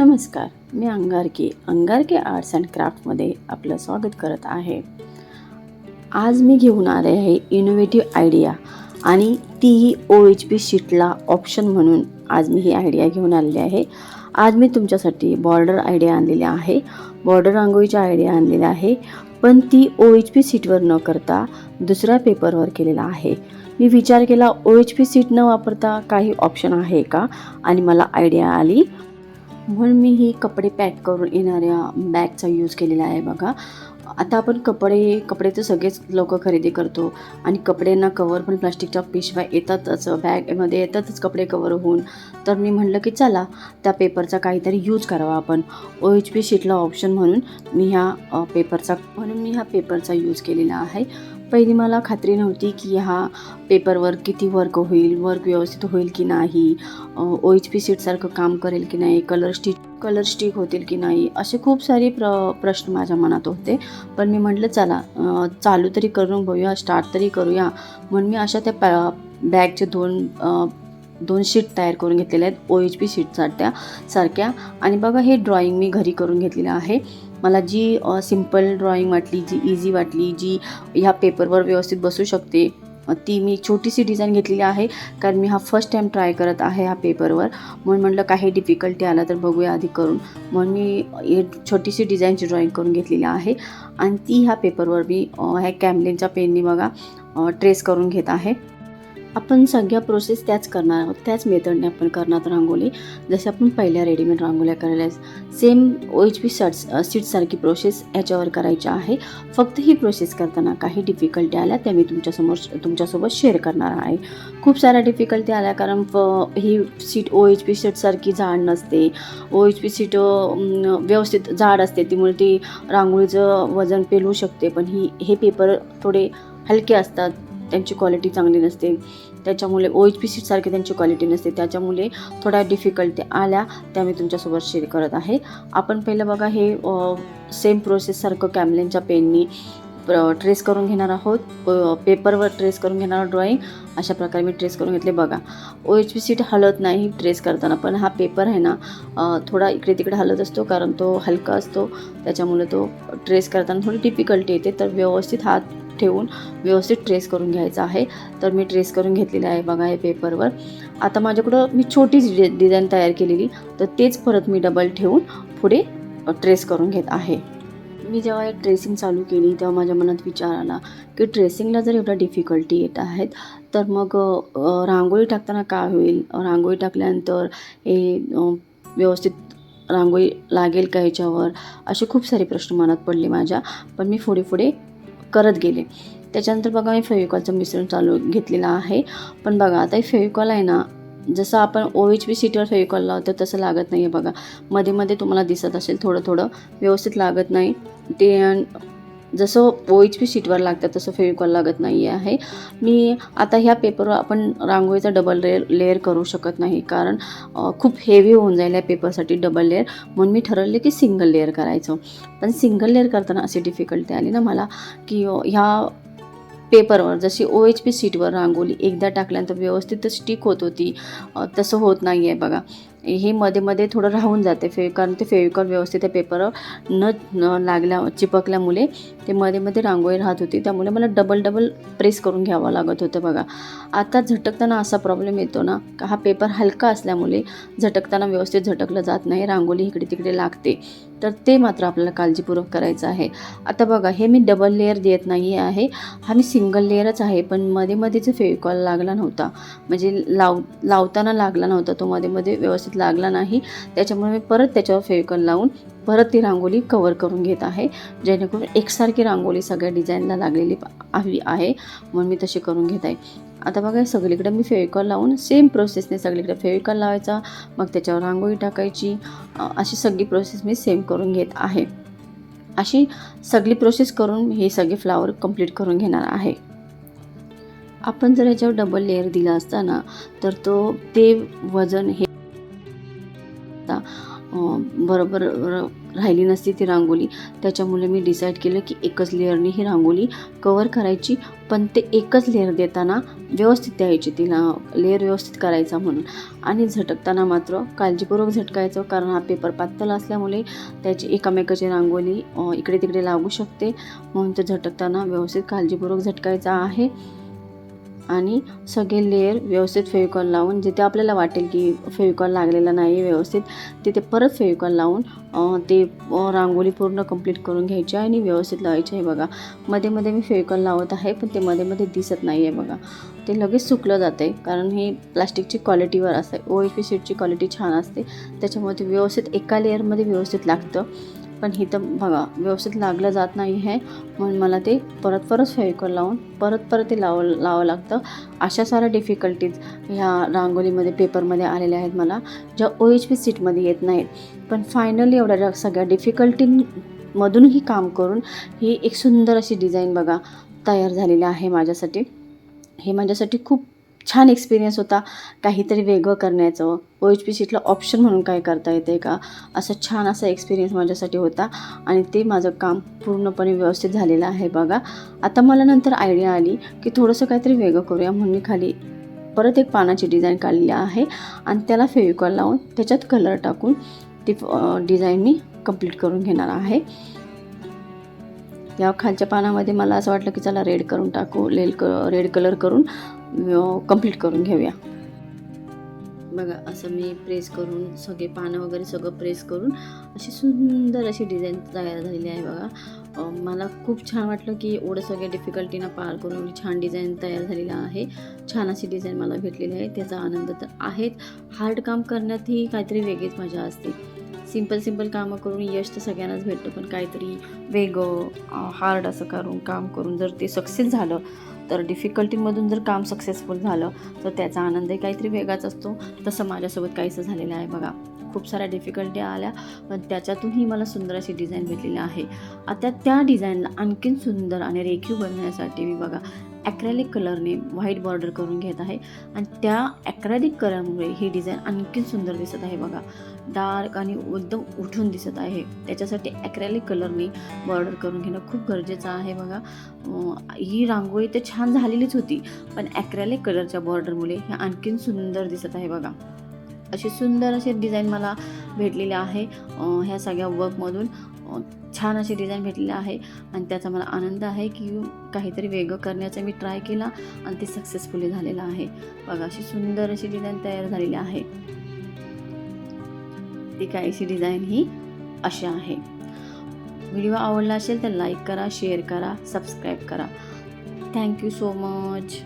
नमस्कार मी Angarki Angarki arts and क्राफ्टमध्ये आपलं स्वागत करत आहे. आज मी घेऊन आले आहे इनोव्हेटिव्ह आयडिया आणि तीही ओ एच पी शीटला ऑप्शन म्हणून आज मी ही आयडिया घेऊन आलेली आहे. आज मी तुमच्यासाठी बॉर्डर आयडिया आणलेली आहे. बॉर्डर रांगोळीच्या आयडिया आणलेल्या आहे. पण ती ओ एच पी सीटवर न करता दुसऱ्या पेपरवर केलेला आहे. मी विचार केला ओ एच पी सीट न वापरता काही ऑप्शन आहे का? आणि मला आयडिया आली. म्हणून मी ही कपडे पॅक करून येणाऱ्या बॅगचा यूज केलेला आहे बघा. आता आपण कपडे कपडे तर सगळेच लोक खरेदी करतो आणि कपड्यांना कवर पण प्लास्टिकच्या पिशव्या येतातच. बॅगमध्ये येतातच कपडे कवर होऊन. तर मी म्हटलं की चला त्या पेपरचा काहीतरी यूज करावा आपण. ओ एच पी शीटला ऑप्शन म्हणून मी ह्या पेपरचा म्हणून मी ह्या पेपरचा यूज केलेला आहे. पहिली मला खात्री नव्हती की ह्या पेपरवर किती वर्क होईल वर्क व्यवस्थित होईल की नाही ओ एच पी सीटसारखं काम करेल की नाही कलर स्टिक कलर स्टिक होतील की नाही असे खूप सारे प्र प्रश्न माझ्या मनात होते. पण मी म्हटलं चला चालू तरी करून बघूया स्टार्ट तरी करूया. म्हणून मी अशा त्या पॅ बॅगचे दोन दोन शीट तयार करून घेतलेल्या आहेत. ओ एच पी शीटसारख्या सारख्या आणि बघा हे ड्रॉइंग मी घरी करून घेतलेलं आहे. मला जी सिंपल ड्रॉइंग वाटली जी इझी वाटली जी ह्या पेपरवर व्यवस्थित बसू शकते ती मी छोटीशी डिझाईन घेतलेली आहे. कारण मी हा फर्स्ट टाईम ट्राय करत आहे ह्या पेपरवर म्हणून म्हटलं काही डिफिकल्टी आला तर बघूया आधी करून. म्हणून मी हे छोटीशी डिझाईनची ड्रॉईंग करून घेतलेली आहे. आणि ती ह्या पेपरवर मी ह्या कॅमलिनच्या पेननी बघा ट्रेस करून घेत आहे. आपण सगळ्या प्रोसेस त्याच करणार आहोत. त्याच मेथडने आपण करणार रांगोळी. जसे आपण पहिल्या रेडीमेड रांगोळ्या करायला same O H P sheets सीटसारखी process याच्यावर करायची आहे. फक्त ही प्रोसेस करताना काही डिफिकल्टी आल्या त्या मी तुमच्यासमोर तुमच्यासोबत शेअर करणार आहे. खूप साऱ्या डिफिकल्टी आल्या कारण ही सीट ओ एच पी सीटसारखी जाड नसते. ओ एच पी सीट व्यवस्थित जाड असते. त्यामुळे ती रांगोळीचं वजन पेलू शकते. पण ही हे पेपर थोडे हलके असतात. त्यांची क्वालिटी चांगली नसते. त्याच्यामुळे ओ एच पी सीटसारखी त्यांची क्वालिटी नसते. त्याच्यामुळे थोड्या डिफिकल्टी आल्या त्या मी तुमच्यासोबत शेअर करत आहे. आपण पहिलं बघा हे सेम प्रोसेससारखं कॅमलिनच्या पेननी ट्रेस करून घेणार आहोत. प- पेपरवर ट्रेस करून घेणार ड्रॉईंग अशा प्रकारे मी ट्रेस करून घेतले. बघा ओ एच पी सीट हलत नाही ट्रेस करताना पण हा पेपर आहे ना थोडा इकडे तिकडे हलत असतो कारण तो हलका असतो. त्याच्यामुळे तो ट्रेस करताना थोडी डिफिकल्टी येते. तर व्यवस्थित हात ठेवून व्यवस्थित ट्रेस करून घ्यायचा आहे. तर मी ट्रेस करून घेतलेलं आहे बघा हे पेपरवर आता माझ्याकडं मी छोटीच डि डिझाईन तयार केलेली. तर तेच परत मी डबल ठेवून पुढे ट्रेस करून घेत आहे. मी जेव्हा हे ट्रेसिंग चालू केली तेव्हा माझ्या मनात विचार आला की ट्रेसिंगला जर एवढ्या डिफिकल्टी येत आहेत तर मग रांगोळी टाकताना काय होईल? रांगोळी टाकल्यानंतर हे व्यवस्थित रांगोळी लागेल का ह्याच्यावर असे खूप सारे प्रश्न मनात पडले माझ्या. पण मी पुढे पुढे करत गेले. त्याच्यानंतर बघा मी फेविकॉलचं मिश्रण चालू घेतलेलं आहे. पण बघा आता हे फेविकॉल आहे ना जसं आपण ओ एच पी सीटवर फेविकॉल लावतो तसं लागत नाही आहे बघा. मध्ये मध्ये तुम्हाला दिसत असेल थोडं थोडं व्यवस्थित लागत नाही. ते जसं ओ एच पी सीटवर लागतं तसं फेविकॉल लागत नाही आहे. मी आता ह्या पेपरवर आपण रांगोळीचा डबल लेअर लेअर करू शकत नाही कारण खूप हेवी होऊन जाईल या पेपरसाठी डबल लेअर म्हणून मी ठरवले की सिंगल लेअर करायचं. पण सिंगल लेअर करताना अशी डिफिकल्टी आली ना मला की ह्या पेपरवर जशी ओ एच पी सीटवर रांगोळी एकदा टाकल्यानंतर व्यवस्थित स्टिक होत होती. तसं होत नाही आहे बघा. हे मध्ये मध्ये थोडं राहून जाते फे कारण ते फेविकॉल व्यवस्थित त्या पेपरवर न न लागल्या चिपकल्यामुळे. ते मध्ये मध्ये रांगोळी राहत होती त्यामुळे मला डबल डबल प्रेस करून घ्यावं लागत होतं बघा. आता झटकताना असा प्रॉब्लेम येतो ना का हा पेपर हलका असल्यामुळे झटकताना व्यवस्थित झटकलं जात नाही रांगोळी इकडे तिकडे लागते. तर ते मात्र आपल्याला काळजीपूर्वक करायचं आहे. आता बघा हे मी डबल लेअर देत नाही आहे. हा मी सिंगल लेअरच आहे पण मध्ये मध्येच फेविकॉल लागला नव्हता. म्हणजे लाव लावताना लागला नव्हता तो मध्ये मध्ये व्यवस्थित लागला नाही. त्याच्यामुळे मी परत त्याच्यावर फेविकॉल लावून परत ती रांगोळी कवर करून घेत आहे. जेणेकरून एकसारखी रांगोळी सगळ्या डिझाईनला लागलेली हवी आहे म्हणून मी तशी करून घेत आहे. आता बघा सगळीकडे मी फेविकॉल लावून सेम प्रोसेसने सगळीकडे फेविकॉल लावायचा. मग त्याच्यावर रांगोळी टाकायची. अशी सगळी प्रोसेस मी सेम करून घेत आहे. अशी सगळी प्रोसेस करून हे सगळे फ्लावर कंप्लीट करून घेणार आहे. आपण जर याच्यावर डबल लेअर दिला असता ना तर तो ते वजन हे बरोबर राहिली नसती ती रांगोळी. त्याच्यामुळे मी डिसाईड केलं की एकच लेअरनी ही रांगोळी कवर करायची. पण ते एकच लेअर देताना व्यवस्थित द्यायची तिला लेअर व्यवस्थित करायचा म्हणून. आणि झटकताना मात्र काळजीपूर्वक झटकायचं कारण हा पेपर पातळ असल्यामुळे त्याची एकामेकाची रांगोळी इकडे तिकडे लागू शकते. म्हणून ते झटकताना व्यवस्थित काळजीपूर्वक झटकायचा आहे. आणि सगळे लेअर व्यवस्थित फेविकॉल लावून जिथे आपल्याला वाटेल की फेविकॉल लागलेला नाही आहे व्यवस्थित तिथे परत फेविकॉल लावून ते रांगोळी पूर्ण कंप्लीट करून घ्यायची आहे आणि व्यवस्थित लावायची आहे बघा. मध्ये मध्ये मी फेविकॉल लावत आहे पण ते मध्ये मध्ये दिसत नाही आहे बघा. ते लगेच सुकलं जाते कारण ही प्लास्टिकची क्वालिटीवर असते ओ एफ पी सीटची क्वालिटी छान असते. त्याच्यामुळे ते व्यवस्थित एका लेअरमध्ये व्यवस्थित लागतं. पण इथं बघा व्यवस्थित लागलं जात नाही आहे म्हणून मला ते परत परत फेविकॉल लावून परत परत ते लाव लावावं लागतं. अशा साऱ्या डिफिकल्टीज ह्या रांगोळीमध्ये पेपरमध्ये आलेल्या आहेत मला ज्या ओ एच पी सीटमध्ये येत नाहीत. पण फायनली एवढ्या सगळ्या डिफिकल्टीमधूनही काम करून ही एक सुंदर अशी डिझाईन बघा तयार झालेली आहे माझ्यासाठी. हे माझ्यासाठी खूप छान एक्सपिरियन्स होता. काहीतरी वेगळं करण्याचं. ओ एच पी सीटला ऑप्शन म्हणून काय करता येते का? असं छान असा एक्सपिरियन्स माझ्यासाठी होता. आणि ते माझं काम पूर्णपणे व्यवस्थित झालेलं आहे बघा. आता मला नंतर आयडिया आली की थोडंसं काहीतरी वेगळं करूया म्हणून मी खाली परत एक पानाची डिझाईन काढलेली आहे. आणि त्याला फेविकॉल लावून त्याच्यात कलर टाकून ती डिझाईन मी कंप्लीट करून घेणार आहे. या खालच्या पानामध्ये मला असं वाटलं की चला रेड करून टाकू लेल क रेड कलर करून. कंप्लीट करून घेऊया. बघा असं मी प्रेस करून सगळे पानं वगैरे सगळं प्रेस करून अशी सुंदर अशी डिझाईन तयार झालेली आहे बघा. मला खूप छान वाटलं की एवढं सगळ्या डिफिकल्टीनं पार करून एवढी छान डिझाईन तयार झालेली आहे. छान अशी डिझाईन मला भेटलेली आहे. त्याचा आनंद तर आहेच. हार्ड काम करण्यात ही काहीतरी वेगळीच मजा असते. सिंपल सिंपल कामं करून यश तर सगळ्यांनाच भेटतं पण काहीतरी वेगळं हार्ड असं करून काम करून जर ते सक्सेस झालं तर डिफिकल्टीमधून जर काम सक्सेसफुल झालं तर त्याचा आनंदही काहीतरी वेगळाच असतो. तसं माझ्यासोबत काहीसं झालेलं आहे बघा. खूप साऱ्या डिफिकल्टी आल्या पण त्याच्यातूनही मला सुंदर अशी डिझाईन भेटलेली आहे. आता त्या डिझाईनला आणखीन सुंदर आणि रेखीव बनवण्यासाठी मी बघा ॲक्रेलिक कलरने व्हाईट बॉर्डर करून घेत आहे. आणि त्या ॲक्रॅलिक कलरमुळे ही डिझाईन आणखीन सुंदर दिसत आहे बघा. डार्क आणि एकदम उठून दिसत आहे. त्याच्यासाठी ॲक्रॅलिक कलरने बॉर्डर करून घेणं खूप गरजेचं आहे बघा. ही रांगोळी तर छान झालेलीच होती पण ॲक्रॅलिक कलरच्या बॉर्डरमुळे हे आणखीन सुंदर दिसत आहे बघा. अशी सुंदर असे डिझाईन मला भेटलेले आहे ह्या सगळ्या वर्कमधून छान अशी डिझाईन भेटलेली आहे. आणि त्याचा मला आनंद आहे की काहीतरी वेगळं करण्याचा मी ट्राय केला आणि ते सक्सेसफुली झालेलं आहे. बघा अशी सुंदर अशी डिझाईन तयार झालेली आहे. ती काहीशी डिझाईन ही अशी आहे. व्हिडिओ आवडला असेल तर लाईक करा शेअर करा सबस्क्राईब करा. Thank you so much